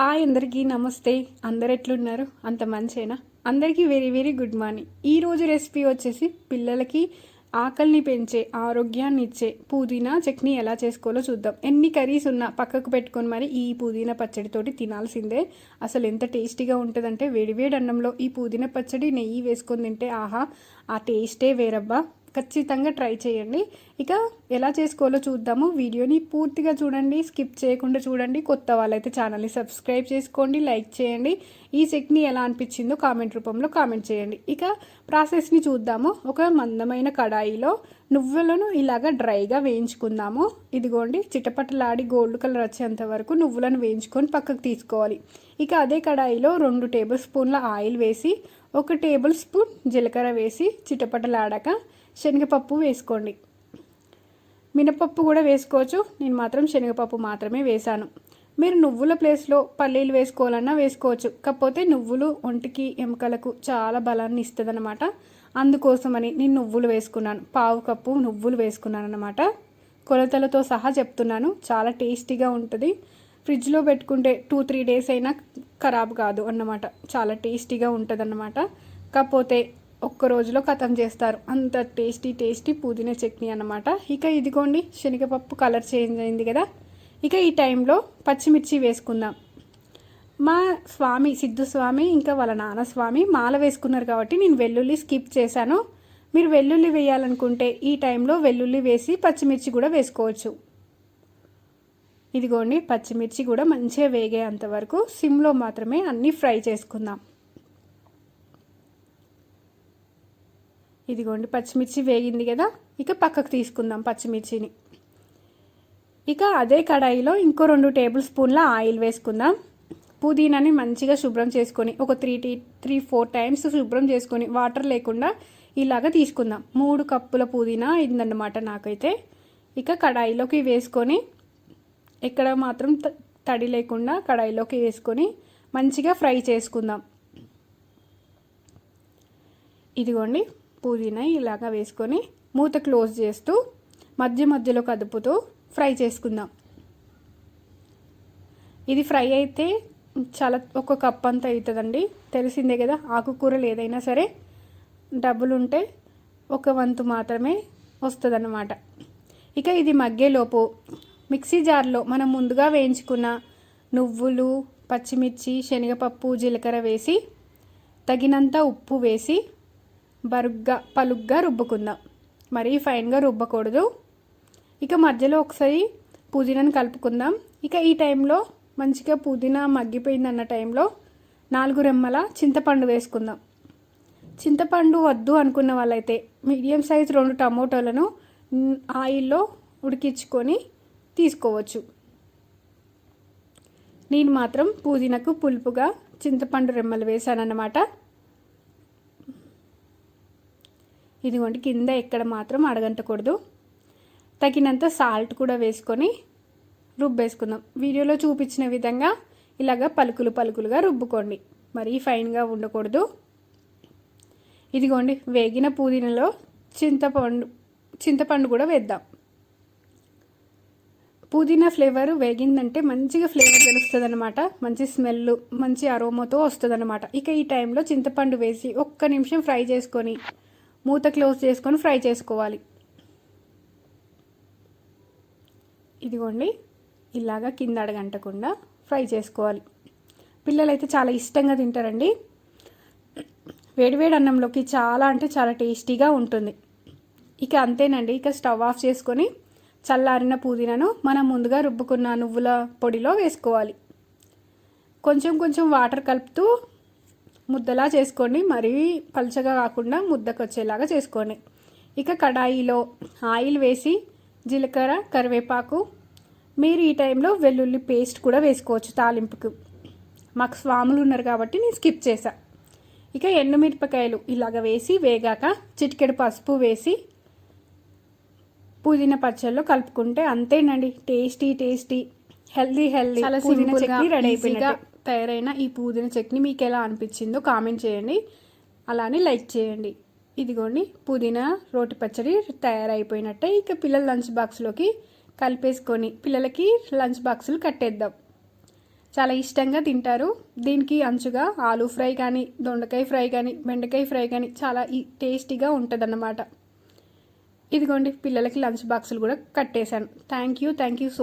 Hi అందరికీ నమస్తే. అందరు ఎట్లున్నారు అంత మంచేనా? అందరికీ వెరీ వెరీ గుడ్ మార్నింగ్. ఈ రోజు రెసిపీ వచ్చేసి పిల్లలకి ఆకలిని పెంచే ఆరోగ్యాన్ని ఇచ్చే పుదీనా చట్నీ ఎలా చేసుకోవాలో చూద్దాం. ఎన్ని కర్రీస్ ఉన్నా పక్కకు పెట్టుకొని మరి ఈ పుదీనా పచ్చడితోటి తినాల్సిందే. అసలు ఎంత టేస్టీగా ఉంటుందంటే వేడివేడి అన్నంలో ఈ పుదీనా పచ్చడి నెయ్యి వేసుకొని తింటే ఆహా ఆ టేస్టే వేరబ్బా. ఖచ్చితంగా ట్రై చేయండి. ఇక ఎలా చేసుకోవాలో చూద్దాము. వీడియోని పూర్తిగా చూడండి స్కిప్ చేయకుండా చూడండి. కొత్త వాళ్ళైతే ఛానల్ని సబ్స్క్రైబ్ చేసుకోండి లైక్ చేయండి. ఈ చట్నీ ఎలా అనిపించిందో కామెంట్ రూపంలో కామెంట్ చేయండి. ఇక ప్రాసెస్ని చూద్దాము. ఒక మందమైన కడాయిలో నువ్వులను ఇలాగ డ్రైగా వేయించుకుందాము. ఇదిగోండి చిటపటలాడి గోల్డ్ కలర్ వచ్చేంత వరకు నువ్వులను వేయించుకొని పక్కకు తీసుకోవాలి. ఇక అదే కడాయిలో రెండు టేబుల్ స్పూన్ల ఆయిల్ వేసి ఒక టేబుల్ స్పూన్ జీలకర్ర వేసి చిటపటలాడాక శనగపప్పు వేసుకోండి. మినపప్పు కూడా వేసుకోవచ్చు. నేను మాత్రం శనగపప్పు మాత్రమే వేశాను. మీరు నువ్వుల ప్లేస్లో పల్లీలు వేసుకోవాలన్నా వేసుకోవచ్చు. కాకపోతే నువ్వులు ఒంటికి ఎముకలకు చాలా బలాన్ని ఇస్తుంది అనమాట అందుకోసమని నేను నువ్వులు వేసుకున్నాను. పావు కప్పు నువ్వులు వేసుకున్నాను అనమాట కొలతలతో సహా చెప్తున్నాను. చాలా టేస్టీగా ఉంటుంది. ఫ్రిడ్జ్లో పెట్టుకుంటే టూ త్రీ డేస్ అయినా ఖరాబ్ కాదు అన్నమాట. చాలా టేస్టీగా ఉంటుంది అన్నమాట కాకపోతే ఒక్క రోజులో ఖతం చేస్తారు. అంత టేస్టీ టేస్టీ పుదీనా చట్నీ అన్నమాట. ఇక ఇదిగోండి శనగపప్పు కలర్ చేంజ్ అయింది కదా. ఇక ఈ టైంలో పచ్చిమిర్చి వేసుకుందాం. మా స్వామి సిద్ధు స్వామి ఇంకా వాళ్ళ నాన్న స్వామి మాల వేసుకున్నారు కాబట్టి నేను వెల్లుల్లి స్కిప్ చేశాను. మీరు వెల్లుల్లి వేయాలనుకుంటే ఈ టైంలో వెల్లుల్లి వేసి పచ్చిమిర్చి కూడా వేసుకోవచ్చు. ఇదిగోండి పచ్చిమిర్చి కూడా మంచిగా వేగేంత వరకు సిమ్లో మాత్రమే అన్నీ ఫ్రై చేసుకుందాం. ఇదిగోండి పచ్చిమిర్చి వేగింది కదా ఇక పక్కకు తీసుకుందాం పచ్చిమిర్చిని. ఇక అదే కడాయిలో ఇంకో రెండు టేబుల్ స్పూన్ల ఆయిల్ వేసుకుందాం. పుదీనాని మంచిగా శుభ్రం చేసుకొని ఒక three to three four times శుభ్రం చేసుకొని వాటర్ లేకుండా ఇలాగ తీసుకుందాం. మూడు కప్పుల పుదీనా అయిందన్నమాట నాకైతే. ఇక కడాయిలోకి వేసుకొని ఎక్కడ మాత్రం తడి లేకుండా కడాయిలోకి వేసుకొని మంచిగా ఫ్రై చేసుకుందాం. ఇదిగోండి పుదీనా ఇలాగా వేసుకొని మూత క్లోజ్ చేస్తూ మధ్య మధ్యలో కదుపుతూ ఫ్రై చేసుకుందాం. ఇది ఫ్రై అయితే చాలా ఒక కప్ అంత అవుతుందండి తెలిసిందే కదా ఆకుకూరలు ఏదైనా సరే డబ్బులు ఉంటే ఒక వంతు మాత్రమే వస్తుందన్నమాట. ఇక ఇది మగ్గేలోపు మిక్సీ జార్లో మనం ముందుగా వేయించుకున్న నువ్వులు పచ్చిమిర్చి శనగపప్పు జీలకర్ర వేసి తగినంత ఉప్పు వేసి బరుగ్గా పలుగ్గా రుబ్బుకుందాం. మరీ ఫైన్గా రుబ్బకూడదు. ఇక మధ్యలో ఒకసారి పుదీనాను కలుపుకుందాం. ఇక ఈ టైంలో మంచిగా పుదీనా మగ్గిపోయింది అన్న టైంలో నాలుగు రెమ్మల చింతపండు వేసుకుందాం. చింతపండు వద్దు అనుకున్న వాళ్ళైతే మీడియం సైజ్ రెండు టమోటాలను ఆయిల్లో ఉడికించుకొని తీసుకోవచ్చు. నేను మాత్రం పుదీనాకు పులుపుగా చింతపండు రెమ్మలు వేసానన్నమాట ఇదిగోండి కింద ఎక్కడ మాత్రం అడగంటకూడదు. తగినంత సాల్ట్ కూడా వేసుకొని రుబ్బేసుకుందాం. వీడియోలో చూపించిన విధంగా ఇలాగ పలుకులు పలుకులుగా రుబ్బుకోండి. మరీ ఫైన్గా ఉండకూడదు. ఇదిగోండి వేగిన పుదీనలో చింతపండు చింతపండు కూడా వేద్దాం. పుదీనా ఫ్లేవర్ వేగిందంటే మంచిగా ఫ్లేవర్ తెలుస్తుంది అనమాట మంచి స్మెల్ మంచి అరోమాతో వస్తుంది అనమాట ఇక ఈ టైంలో చింతపండు వేసి ఒక్క నిమిషం ఫ్రై చేసుకొని మూత క్లోజ్ చేసుకొని ఫ్రై చేసుకోవాలి. ఇదిగోండి ఇలాగా కింద అడగంటకుండా ఫ్రై చేసుకోవాలి. పిల్లలైతే చాలా ఇష్టంగా తింటారండి. వేడివేడి అన్నంలోకి చాలా అంటే చాలా టేస్టీగా ఉంటుంది. ఇక అంతేనండి ఇక స్టవ్ ఆఫ్ చేసుకొని చల్లారిన పుదీనాను మనం ముందుగా రుబ్బుకున్న నువ్వుల పొడిలో వేసుకోవాలి. కొంచెం కొంచెం వాటర్ కలుపుతూ ముద్దలా చేసుకోండి మరీ పలుచగా కాకుండా ముద్దకు వచ్చేలాగా చేసుకోండి. ఇక కడాయిలో ఆయిల్ వేసి జీలకర్ర కరివేపాకు మీరు ఈ టైంలో వెల్లుల్లి పేస్ట్ కూడా వేసుకోవచ్చు తాలింపుకు. మాకు స్వాములు ఉన్నారు కాబట్టి నేను స్కిప్ చేశా. ఇక ఎండుమిరపకాయలు ఇలాగ వేసి వేగాక చిటికెడు పసుపు వేసి పుదీనా పచ్చళ్ళు కలుపుకుంటే అంతేనండి. టేస్టీ టేస్టీ హెల్దీ హెల్దీ పుదీనా చట్నీ రెడీ అయిపోయినట్టు. తయారైన ఈ పుదీనా చట్నీ మీకు ఎలా అనిపించిందో కామెంట్ చేయండి. అలానే లైక్ చేయండి. ఇదిగోండి పుదీనా రోటి పచ్చడి తయారైపోయినట్టే ఇక పిల్లల లంచ్ బాక్స్లోకి కలిపేసుకొని పిల్లలకి లంచ్ బాక్సులు కట్టేద్దాం. చాలా ఇష్టంగా తింటారు. దీనికి అంచుగా ఆలు ఫ్రై కానీ దొండకాయ ఫ్రై కానీ బెండకాయ ఫ్రై కానీ చాలా ఈ టేస్టీగా ఉంటుంది ఇదిగోండి పిల్లలకి లంచ్ బాక్సులు కూడా కట్టేశాను. Thank you thank you so